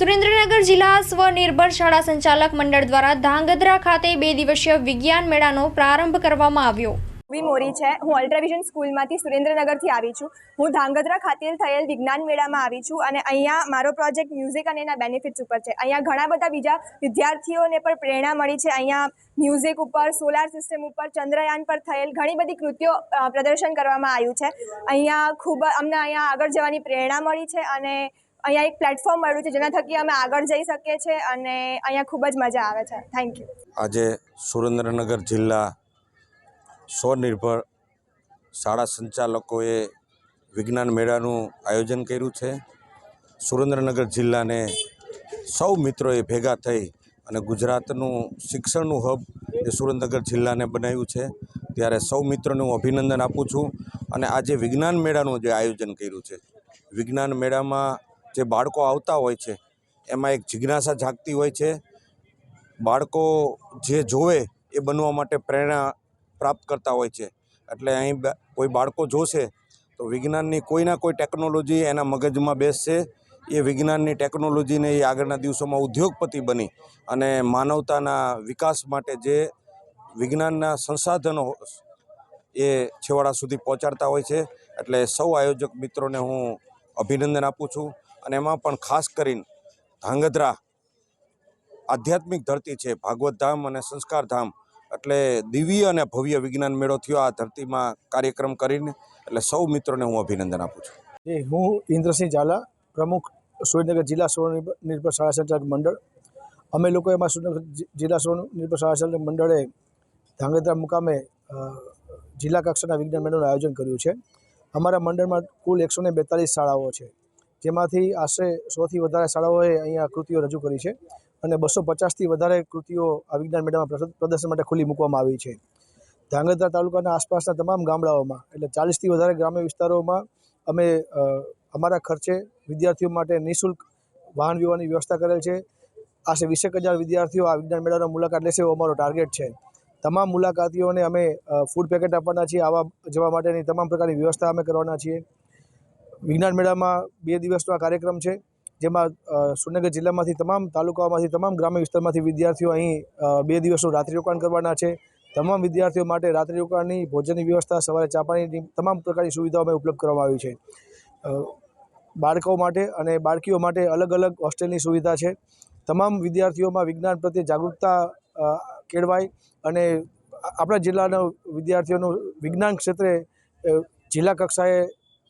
સુરેન્દ્રનગર જિલ્લા સ્વનિર્ભર શાળા સંચાલક મંડળ દ્વારા ધાંગધ્રા ખાતે બે દિવસીય વિજ્ઞાન મેળાનો પ્રારંભ કરવામાં આવ્યો. વી મોરી છે. હું અલ્ટ્રાવિઝન સ્કૂલમાંથી સુરેન્દ્રનગરથી આવી છું. હું ધાંગધ્રા ખાતે થયેલ વિજ્ઞાન મેળામાં આવી છું અને અહીંયા મારો પ્રોજેક્ટ મ્યુઝિક અને એના બેનિફિટ્સ ઉપર છે. અહીંયા ઘણા બધા બીજા વિદ્યાર્થીઓને પણ પ્રેરણા મળી છે. અહીંયા મ્યુઝિક ઉપર, સોલાર સિસ્ટમ ઉપર, ચંદ્રયાન પર થયેલ ઘણી બધી કૃતિઓ પ્રદર્શન કરવામાં આવ્યું છે. અહીંયા ખૂબ અમને અહીંયા આગળ જવાની પ્રેરણા મળી છે અને અહીંયા એક પ્લેટફોર્મ મળ્યું છે જેના થકી અમે આગળ જઈ શકીએ છીએ અને અહીંયા ખૂબ જ મજા આવે છે. થેન્ક યુ આજે સુરેન્દ્રનગર જિલ્લા સ્વનિર્ભર શાળા સંચાલકોએ વિજ્ઞાન મેળાનું આયોજન કર્યું છે. સુરેન્દ્રનગર જિલ્લાને સૌ મિત્રોએ ભેગા થઈ અને ગુજરાતનું શિક્ષણનું હબ એ સુરેન્દ્રનગર જિલ્લાને બનાવ્યું છે. ત્યારે સૌ મિત્રોને હું અભિનંદન આપું છું અને આજે વિજ્ઞાન મેળાનું જે આયોજન કર્યું છે, વિજ્ઞાન મેળામાં જે બાળકો આવતા હોય છે, એમાં એક જિજ્ઞાસા જાગતી હોય છે. બાળકો જે જોવે એ બનવા માટે પ્રેરણા પ્રાપ્ત કરતા હોય છે. એટલે અહીં કોઈ બાળકો જોશે તો વિજ્ઞાનની કોઈના કોઈ ટેકનોલોજી એના મગજમાં બેસશે. એ વિજ્ઞાનની ટેકનોલોજીને એ આગળના દિવસોમાં ઉદ્યોગપતિ બની અને માનવતાના વિકાસ માટે જે વિજ્ઞાનના સંસાધનો એ છેવાડા સુધી પહોંચાડતા હોય છે. એટલે સૌ આયોજક મિત્રોને હું અભિનંદન આપું છું. અને એમાં પણ ખાસ કરીને ધાંગધ્રા આધ્યાત્મિક ધરતી છે, ભાગવત ધામ અને સંસ્કાર ધામ. એટલે દિવ્ય અને ભવ્ય વિજ્ઞાન મેળો થયો આ ધરતીમાં કાર્યક્રમ કરીને. એટલે સૌ મિત્રોને હું અભિનંદન આપું છું. હું ઇન્દ્રસિંહ ઝાલા, પ્રમુખ સુરેન્દ્રનગર જિલ્લા સ્વનિર્ભર શાળા સંચાલક મંડળ. અમે લોકો એમાં સુરેન્દ્રનગર જિલ્લા સ્વનિર્ભર શાળા સંચાલક મંડળે ધાંગધ્રા મુકામે જિલ્લા કક્ષાના વિજ્ઞાન મેળાનું આયોજન કર્યું છે. અમારા મંડળમાં કુલ એકસો ને બેતાલીસ શાળાઓ છે. જેમાંથી આશરે સોથી વધારે શાળાઓએ અહીંયા કૃતિઓ રજૂ કરી છે અને બસો પચાસથી વધારે કૃતિઓ આ વિજ્ઞાન મેળામાં પ્રદર્શન માટે ખુલ્લી મૂકવામાં આવી છે. ધ્રાંગધ્રા તાલુકાના આસપાસના તમામ ગામડાઓમાં, એટલે ચાલીસથી વધારે ગ્રામ્ય વિસ્તારોમાં અમે અમારા ખર્ચે વિદ્યાર્થીઓ માટે નિઃશુલ્ક વાહન વ્યવહારની વ્યવસ્થા કરેલ છે. આશરે વીસેક હજાર વિદ્યાર્થીઓ આ વિજ્ઞાન મેળાનો મુલાકાત લેશે એવો અમારો ટાર્ગેટ છે. તમામ મુલાકાતીઓને અમે ફૂડ પેકેટ આપવાના છીએ, આવા જવા માટેની તમામ પ્રકારની વ્યવસ્થા અમે કરવાના છીએ. વિજ્ઞાન મેળામાં બે દિવસનો આ કાર્યક્રમ છે જેમાં અ, સુરેન્દ્રનગર જિલ્લામાંથી તમામ તાલુકાઓમાંથી તમામ ગ્રામ્ય વિસ્તારમાંથી વિદ્યાર્થીઓ અહીં બે દિવસનું રાત્રિ રોકાણ કરવાના છે. તમામ વિદ્યાર્થીઓ માટે રાત્રિ રોકાણની ભોજનની વ્યવસ્થા સવારે ચા પાણીની તમામ પ્રકારની સુવિધાઓ અમે ઉપલબ્ધ કરવામાં આવી છે. બાળકો માટે અને બાળકીઓ માટે અલગ અલગ હોસ્ટેલની સુવિધા છે. તમામ વિદ્યાર્થીઓમાં વિજ્ઞાન પ્રત્યે જાગૃતતા કેળવાય અને આપણા જિલ્લાના વિદ્યાર્થીઓનું વિજ્ઞાન ક્ષેત્રે જિલ્લા કક્ષાએ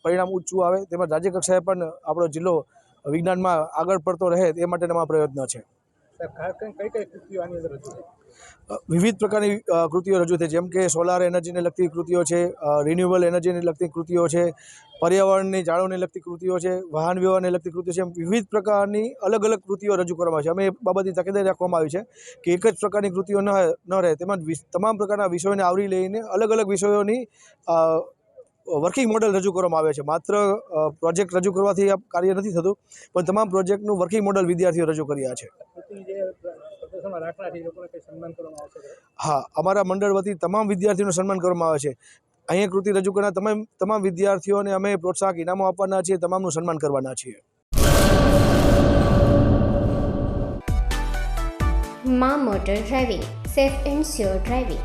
પરિણામ ઊંચું આવે તેમજ રાજ્ય કક્ષાએ પણ આપણો જિલ્લો વિજ્ઞાનમાં આગળ પડતો રહે એ માટેના પ્રયત્નો છે. વિવિધ પ્રકારની કૃતિઓ રજૂ થઈ જેમ કે સોલાર એનર્જીને લગતી કૃતિઓ છે રિન્યુએબલ એનર્જીને લગતી કૃતિઓ છે પર્યાવરણની જાળવણીને લગતી કૃતિઓ છે વાહન વ્યવહારને લગતી કૃતિઓ છે વિવિધ પ્રકારની અલગ અલગ કૃતિઓ રજૂ કરવામાં આવે છે. અમે એ બાબતની તકેદારી રાખવામાં આવી છે કે એક જ પ્રકારની કૃતિઓ ન ન રહે તેમજ તમામ પ્રકારના વિષયોને આવરી લઈને અલગ અલગ વિષયોની વર્કિંગ મોડેલ રજૂ કરવામાં આવે છે. માત્ર પ્રોજેક્ટ રજૂ કરવાથી આ કાર્ય નથી થતું પણ તમામ પ્રોજેક્ટનું વર્કિંગ મોડેલ વિદ્યાર્થીઓ રજૂ કર્યા છે. હા અમારા મંડળ વતી તમામ વિદ્યાર્થીઓનું સન્માન કરવામાં આવે છે. અહીંયા કૃતિ રજૂ કરનાર તમામ તમામ વિદ્યાર્થીઓને અમે પ્રોત્સાહક ઇનામો આપવાના છીએ તમામનું સન્માન કરવાના છીએ. મા motor driving safe and sure driving.